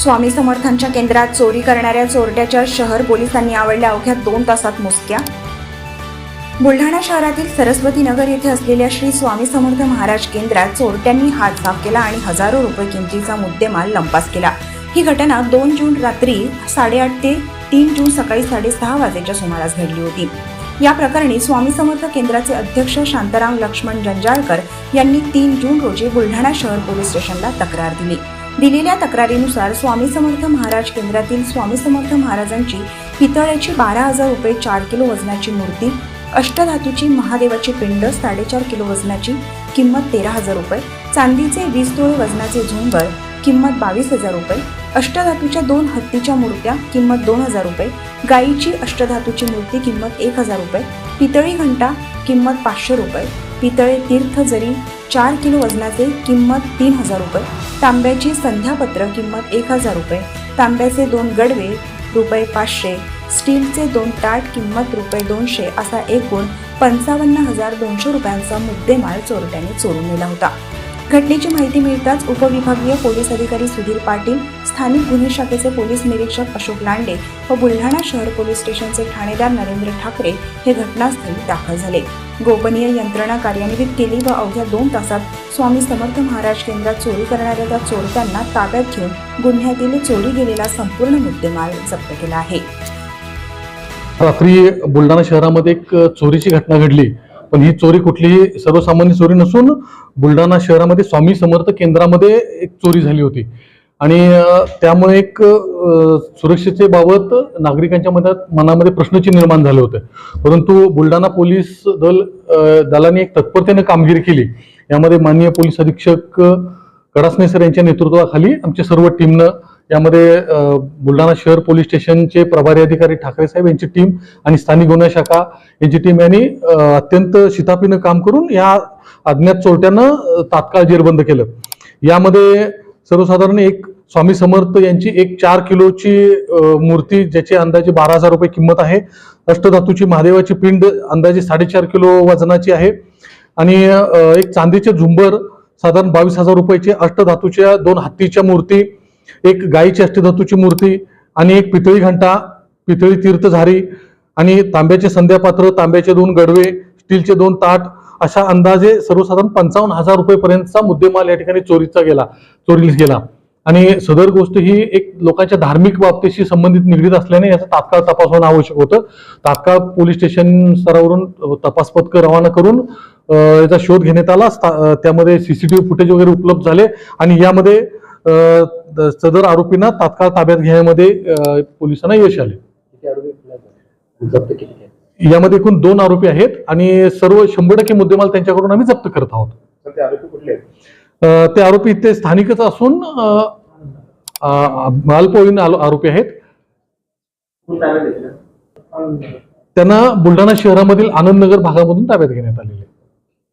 स्वामी समर्थांच्या केंद्रात चोरी करणाऱ्या चोरट्याच्या शहर पोलिसांनी आवडल्या अवघ्या दोन तासात मुसक्या. बुलढाणा शहरातील सरस्वती नगर येथे असलेल्या श्री स्वामी समर्थ महाराज केंद्रात चोरट्यांनी हात साफ केला आणि हजारो रुपये किमतीचा मुद्देमाल लंपास केला. ही घटना दोन जून रात्री साडेआठ ते तीन जून सकाळी साडेसहा वाजेच्या सुमारास घडली होती. या प्रकरणी स्वामी समर्थ केंद्राचे अध्यक्ष शांताराम लक्ष्मण जंजाळकर यांनी तीन जून रोजी बुलढाणा शहर पोलीस स्टेशनला तक्रार दिली. दिलेल्या तक्रारीनुसार स्वामी समर्थ महाराज केंद्रातील स्वामी समर्थ महाराजांची पितळेची बारा हजार रुपये चार किलो वजनाची मूर्ती अष्टधातूची महादेवाची पिंड साडेचार किलो वजनाची किंमत तेरा हजार रुपये चांदीचे वीस तोळे वजनाचे झुंबर किंमत बावीस हजार रुपये अष्टधातूच्या दोन हत्तीच्या मूर्त्या किंमत दोन हजार रुपये गायीची अष्टधातूची मूर्ती किंमत एक हजार रुपये पितळी घंटा किंमत पाचशे रुपये पितळे तीर्थ जरी चार किलो वजनाचे किंमत तीन हजार रुपये तांब्याची संध्यापत्र किंमत एक हजार रुपये तांब्याचे दोन गडवे रुपये पाचशे स्टीलचे दोन ताट किंमत रुपये दोनशे असा एकूण पंचावन्न हजार दोनशे रुपयांचा मुद्देमाल चोरट्याने चोरून नेला होता. घटनेची माहिती मिळताच उपविभागीय पोलीस अधिकारी सुधीर पाटील स्थानिक गुन्हे शाखेचे पोलीस निरीक्षक अशोक लांडे व बुलढाणा शहर पोलीस स्टेशनचे ठाणेदार नरेंद्र ठाकरे हे घटनास्थळी दाखल झाले. गोपनीय यंत्रणा कार्यान्वित केली व अवघ्या दोन तासात स्वामी समर्थ महाराज केंद्रात चोरी करणाऱ्या त्या चोरट्यांना ताब्यात घेऊन गुन्ह्यातील चोरी गेलेला संपूर्ण मुद्देमाल जप्त केला आहे. रात्री बुलढाणा शहरामध्ये एक चोरीची घटना घडली. पण ही चोरी कुठलीही सर्वसामान्य चोरी नसून बुलढाणा शहरामध्ये स्वामी समर्थ केंद्रामध्ये एक चोरी झाली होती. आणि त्यामुळे एक सुरक्षेचे सुरक्षेबाबत नागरिकांच्या मनात मनामध्ये प्रश्नचिन्ह निर्माण झाले होते. परंतु बुलढाणा पोलीस दल दलाने एक तत्परतेने कामगिरी केली. यामध्ये माननीय पोलीस अधीक्षक कडासने सर यांच्या नेतृत्वाखाली आमच्या सर्व टीमनं यामध्ये बुलढाणा शहर पोलीस स्टेशनचे प्रभारी अधिकारी ठाकरे साहेब यांची टीम आणि स्थानिक गुन्हे शाखा यांची टीम यांनी अत्यंत शितापीनं काम करून या अज्ञात चोरट्यानं तात्काळ जेरबंद केलं. यामध्ये सर्वसाधारण एक स्वामी समर्थ यांची एक चार किलोची मूर्ती ज्याची अंदाजे बारा हजार रुपये किंमत आहे. अष्टधातूची महादेवाची पिंड अंदाजे साडेचार किलो वजनाची आहे. आणि एक चांदीचे झुंबर साधारण बावीस हजार रुपयाचे अष्टधातूच्या दोन हत्तीच्या मूर्ती एक गायीची अष्टधातूची मूर्ती आणि एक पितळी घंटा पितळी तीर्थझारी आणि तांब्याचे संध्यापात्र तांब्याचे दोन गडवे स्टीलचे दोन ताट अशा अंदाजे सर्वसाधारण पंचावन्न हजार रुपयेपर्यंतचा मुद्देमाल या ठिकाणी चोरीचा गेला चोरीस गेला. आणि सदर गोष्ट ही एक लोकांच्या धार्मिक बाबतीशी संबंधित निगडीत असल्याने याचा तात्काळ तपास होणं आवश्यक होतं. तात्काळ पोलीस स्टेशन स्तरावरून तपास पथक रवाना करून याचा शोध घेण्यात आला. त्यामध्ये सीसीटीव्ही फुटेज वगैरे उपलब्ध झाले आणि यामध्ये सदर आरोपींना तात्काळ ताब्यात घेण्यामध्ये पोलिसांना यश आले. यामध्ये एकूण दोन आरोपी आहेत आणि सर्व शंभर टक्के मुद्देमाल त्यांच्याकडून आम्ही जप्त करत आहोत. ते आरोपी कुठले आहेत? अ, ते स्थानिकच असून अल्पवयीन आरोपी आहेत. त्यांना बुलढाणा शहरामधील आनंदनगर भागामधून ताब्यात घेण्यात आलेले.